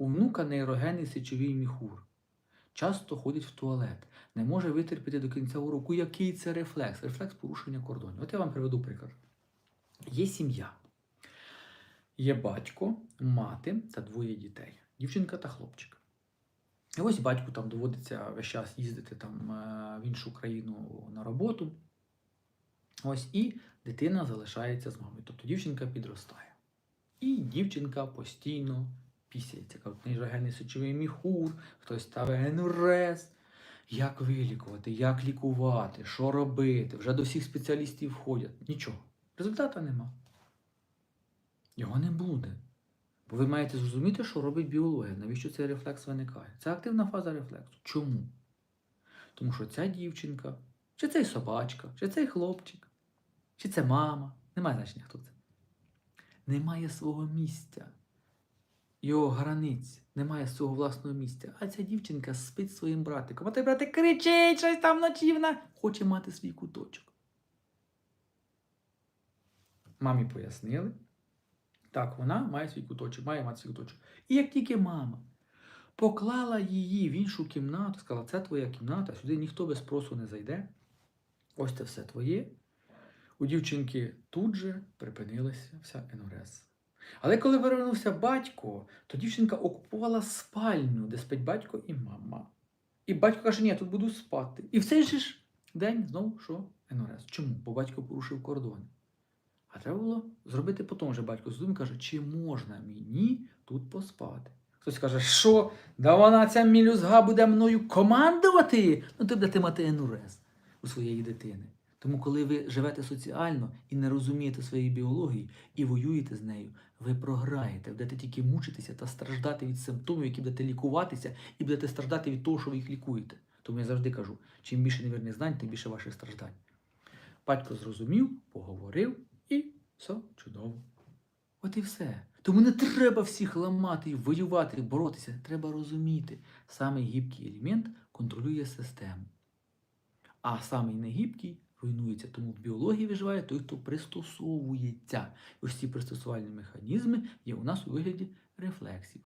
У внука нейрогенний сечовий міхур. Часто ходить в туалет, не може витерпіти до кінця уроку. Який це рефлекс? Рефлекс порушення кордонів. От я вам приведу приклад. Є сім'я. Є батько, мати та двоє дітей. Дівчинка та хлопчик. І ось батьку там доводиться весь час їздити там е, в іншу країну на роботу. Ось і дитина залишається з мамою. Тобто дівчинка підростає. І дівчинка постійно пісяється. Нейрогенний сечовий міхур, хтось ставить генурез. Як вилікувати, як лікувати, що робити? Вже до всіх спеціалістів входять. Нічого. Результату нема. Його не буде. Бо ви маєте зрозуміти, що робить біологія, навіщо цей рефлекс виникає. Це активна фаза рефлексу. Чому? Тому що ця дівчинка, чи цей собачка, чи цей хлопчик, чи це мама, немає значення, хто це. Не має свого місця, його границь, немає свого власного місця. А ця дівчинка спить своїм братиком. А той братик кричить щось там вночі, вона хоче мати свій куточок. Мамі пояснили. Так, вона має свій куточок, має мати свій куточок. І як тільки мама поклала її в іншу кімнату, сказала, це твоя кімната, сюди ніхто без спросу не зайде. Ось це все твоє. У дівчинки тут же припинилася вся енурез. Але коли повернувся батько, то дівчинка окупувала спальню, де спить батько і мама. І батько каже, ні, тут буду спати. І в цей же ж день знову що енурез. Чому? Бо батько порушив кордони. А треба було зробити по тому же батько з каже, чи можна мені тут поспати? Хтось каже, що? Да вона ця мілюзга буде мною командувати? Ну ти будете мати енурез у своєї дитини. Тому, коли ви живете соціально і не розумієте своєї біології і воюєте з нею, ви програєте, будете тільки мучитися та страждати від симптомів, які будете лікуватися, і будете страждати від того, що ви їх лікуєте. Тому я завжди кажу: чим більше невірних знань, тим більше ваших страждань. Батько зрозумів, поговорив і все чудово. От і все. Тому не треба всіх ламати, воювати, боротися. Треба розуміти, самий гібкий елемент контролює систему. А самий негібкий руйнується. Тому в біології виживає той, хто пристосовується. Ось ці пристосувальні механізми є у нас у вигляді рефлексів.